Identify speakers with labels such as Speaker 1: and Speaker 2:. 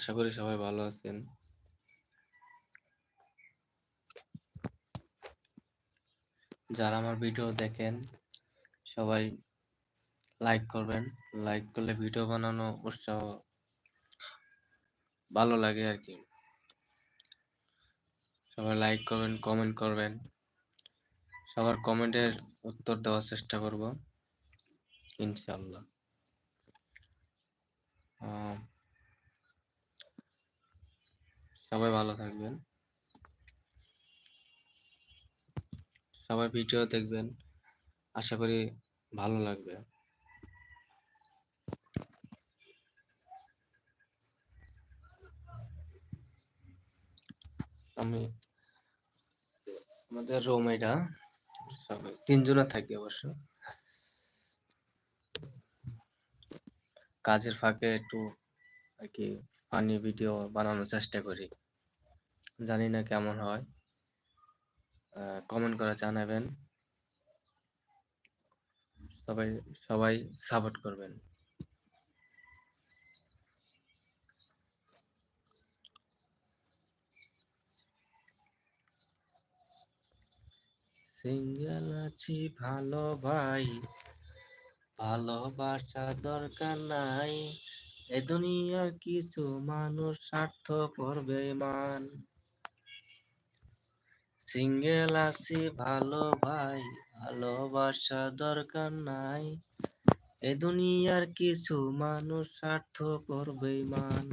Speaker 1: আশা করি সবাই ভালো আছেন। যারা আমার ভিডিও দেখেন, সবাই লাইক করবেন। লাইক করলে ভিডিও বানানো উৎসাহ ভালো লাগে আর কি। সবাই লাইক করবেন কমেন্ট করবেন। সবার কমেন্টের উত্তর দেওয়ার চেষ্টা করব ইনশাল্লাহ সবাই ভালো থাকবেন। সবাই ভিডিও দেখবেন। আশা করি ভালো লাগবে। আমি আমাদের রুম এটা। সবাই তিনজনে থাকি অবশ্য। কাজের ফাঁকে একটু আর কি ফানি ভিডিও বানানোর চেষ্টা করি। জানি না কেমন হয়। কমেন্ট করে জানাবেন। সবাই সবাই সাপোর্ট করবেন। সিঙ্গেল আছি, ভালো ভাই। ভালোবাসা দরকার নাই। এ দুনিয়ার কিছু মানুষ স্বার্থ করবে মান সিঙ্গেল আছি, ভালো ভাই, ভালোবাসা দরকার নাই। এ দুনিয়ার কিছু মানুষ স্বার্থ করবে মান